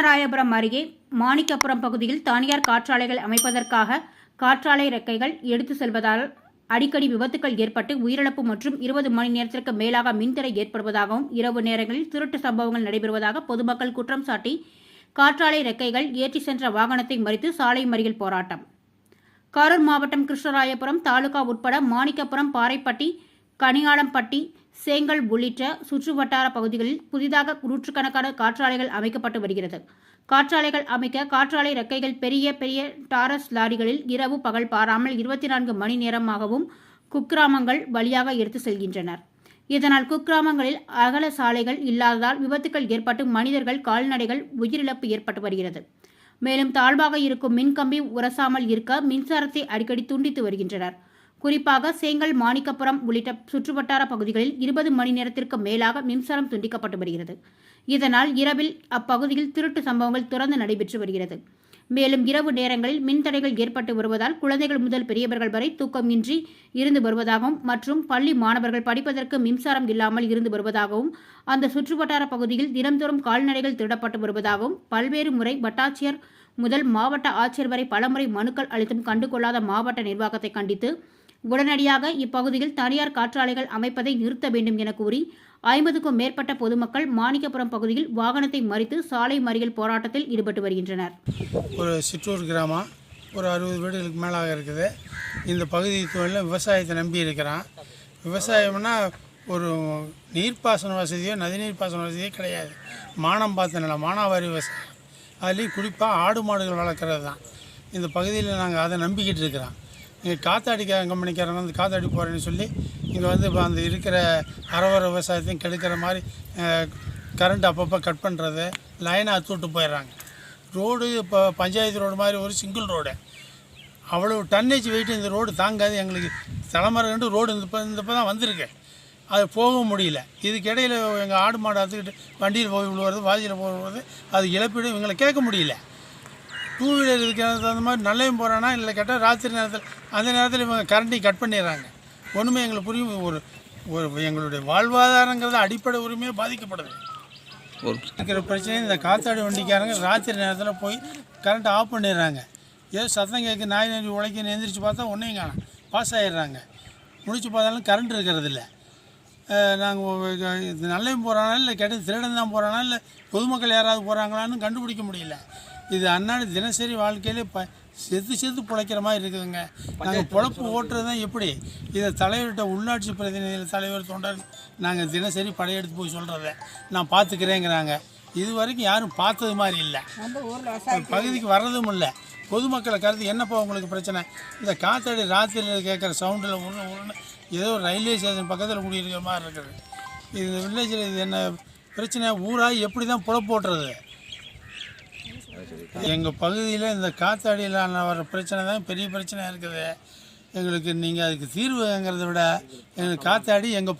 கிருஷ்ணராயபுரம் அருகே மாணிக்கபுரம் பகுதியில் தனியார் காற்றாலைகள் அமைப்பதற்காக காற்றாலை ரெக்கைகள் எடுத்து செல்வதால் அடிக்கடி விபத்துக்கள் ஏற்பட்டு உயிரிழப்பு மற்றும் இருபது மணி நேரத்திற்கு மேலாக மின்தடை ஏற்படுவதாகவும் இரவு நேரங்களில் திருட்டு சம்பவங்கள் நடைபெறுவதாக பொதுமக்கள் குற்றம் சாட்டி காற்றாலை ரெக்கைகள் ஏற்றி சென்ற வாகனத்தை மறித்து சாலை மறியல் போராட்டம். கரூர் மாவட்டம் கிருஷ்ணராயபுரம் தாலுகா உட்பட மாணிக்கப்புரம் பாறைப்பட்டி கனியாளம்பட்டி சேங்கல் உள்ளிட்ட சுற்றுவட்டார பகுதிகளில் புதிதாக நூற்றுக்கணக்கான காற்றாலைகள் அமைக்கப்பட்டு வருகிறது. காற்றாலைகள் அமைக்க காற்றாலை ரெக்கைகள் பெரிய பெரிய டாரஸ் லாரிகளில் இரவு பகல் பாராமல் இருபத்தி நான்கு மணி நேரமாகவும் குக்கிராமங்கள் வழியாக எடுத்து செல்கின்றனர். இதனால் குக்கிராமங்களில் அகல சாலைகள் இல்லாததால் விபத்துக்கள் ஏற்பட்டு மனிதர்கள் கால்நடைகள் உயிரிழப்பு ஏற்பட்டு வருகிறது. மேலும் தாழ்வாக இருக்கும் மின்கம்பி உரசாமல் இருக்க மின்சாரத்தை அடிக்கடி துண்டித்து வருகின்றனர். குறிப்பாக சேங்கல் மாணிக்கபுரம் உள்ளிட்ட சுற்றுவட்டார பகுதிகளில் இருபது மணி நேரத்திற்கு மேலாக மின்சாரம் துண்டிக்கப்பட்டு வருகிறது. இதனால் இரவில் அப்பகுதியில் திருட்டு சம்பவங்கள் தொடர்ந்து நடைபெற்று வருகிறது. மேலும் இரவு நேரங்களில் மின்தடைகள் ஏற்பட்டு வருவதால் குழந்தைகள் முதல் பெரியவர்கள் வரை தூக்கமின்றி இருந்து வருவதாகவும் மற்றும் பள்ளி மாணவர்கள் படிப்பதற்கு மின்சாரம் இல்லாமல் இருந்து வருவதாகவும் அந்த சுற்றுவட்டார பகுதியில் தினம்தோறும் கால்நடைகள் திருடப்பட்டு வருவதாகவும் பல்வேறு முறை வட்டாட்சியர் முதல் மாவட்ட ஆட்சியர் வரை பலமுறை மனுக்கள் அளித்தும் கண்டுகொள்ளாத மாவட்ட நிர்வாகத்தை கண்டித்து உடனடியாக இப்பகுதியில் தனியார் காற்றாலைகள் அமைப்பதை நிறுத்த வேண்டும் என கூறி ஐம்பதுக்கும் மேற்பட்ட பொதுமக்கள் மாணிக்கபுரம் பகுதியில் வாகனத்தை மறித்து சாலை மறியல் போராட்டத்தில் ஈடுபட்டு வருகின்றனர். ஒரு சிற்றூர் கிராமம். ஒரு அறுபது வீடுகளுக்கு மேலாக இருக்குது. இந்த பகுதி தொழிலில் விவசாயத்தை நம்பி இருக்கிறான். விவசாயம்னா ஒரு நீர்ப்பாசன வசதியோ நதிநீர் பாசன வசதியோ கிடையாது. மானம் பார்த்த நிலம் மானாவாரி விவசாயம். அதுலேயும் குறிப்பாக ஆடு மாடுகள் வளர்க்குறது தான். இந்த பகுதியில் நாங்கள் அதை நம்பிக்கிட்டு இருக்கிறோம். இங்கே காத்தாடி கம்பெனிக்காரங்க வந்து காத்தாடி போகிறேன்னு சொல்லி இங்கே வந்து இப்போ அந்த இருக்கிற அறவர விவசாயத்தையும் கெடுக்கிற மாதிரி கரண்ட் அப்பப்போ கட் பண்ணுறது லைனை அத்துவிட்டு போயிடுறாங்க. ரோடு இப்போ பஞ்சாயத்து ரோடு மாதிரி ஒரு சிங்கிள் ரோடு அவ்வளோ டன்னேஜ் வெயிட் இந்த ரோடு தாங்காது. எங்களுக்கு தலைமுறை ரெண்டு ரோடு இந்த இப்போ இந்த இப்போ தான் வந்திருக்கு. அது போக முடியல. இதுக்கு இடையில எங்கள் ஆடு மாடு அறுத்துக்கிட்டு வண்டியில் போய் விழுவுறது வாஜியில் போய் விழுவுறது அது இழப்பீடு இவங்களை கேட்க முடியல. டூ வீலர் இருக்கிறது தகுந்த மாதிரி நல்லையும் போகிறானா இல்லை கேட்டால் ராத்திரி நேரத்தில் அந்த நேரத்தில் இவங்க கரண்ட்டையும் கட் பண்ணிடுறாங்க. ஒன்றுமே எங்களுக்கு புரியும். ஒரு ஒரு எங்களுடைய வாழ்வாதாரங்கிறது அடிப்படை உரிமையாக பாதிக்கப்படுது. ஒரு இருக்கிற பிரச்சனை இந்த காத்தாடி வண்டிக்காரங்க ராத்திரி நேரத்தில் போய் கரண்ட்டை ஆஃப் பண்ணிடுறாங்க. ஏதோ சத்தம் கேட்க நாய் நன்றி உழைக்க எந்திரிச்சு பார்த்தா ஒன்றையும் காணும். பாஸ் ஆகிடுறாங்க முடிச்சு பார்த்தாலும் கரண்ட் இருக்கிறது இல்லை. நாங்கள் இது நல்லையும் போகிறானா இல்லை கேட்டது திருடன் தான் போகிறானா இல்லை பொதுமக்கள் யாராவது போகிறாங்களான்னு கண்டுபிடிக்க முடியல. இது அன்னாடி தினசரி வாழ்க்கையிலே ப செத்து செத்து பிழைக்கிற மாதிரி இருக்குதுங்க. நாங்கள் பொழப்பு ஓட்டுறது தான் எப்படி? இதை தலைவர்கிட்ட உள்ளாட்சி பிரதிநிதிகள் தலைவர் தொண்டர் நாங்கள் தினசரி படையெடுத்து போய் சொல்கிறத நான் பார்த்துக்கிறேங்கிறாங்க இது வரைக்கும் யாரும் பார்த்தது மாதிரி இல்லை. பகுதிக்கு வர்றதும் இல்லை. பொதுமக்களை கருத்து என்னப்பா உங்களுக்கு பிரச்சனை? இந்த காத்தாடி ராத்திரியில் கேட்குற சவுண்டில் ஒன்று ஒன்று ஏதோ ஒரு ரயில்வே ஸ்டேஷன் பக்கத்தில் குடியிருக்கிற மாதிரி இருக்குது. இது வில்லேஜில் இது என்ன பிரச்சனை? ஊராக எப்படி தான் புழப்பு ஓட்டுறது? எங்கள் பகுதியில் இந்த காத்தாடியிலான வர பிரச்சனை தான் பெரிய பிரச்சனையாக இருக்குது. எங்களுக்கு நீங்கள் அதுக்கு தீர்வுங்கிறத விட எங்களுக்கு காத்தாடி எங்கள் ப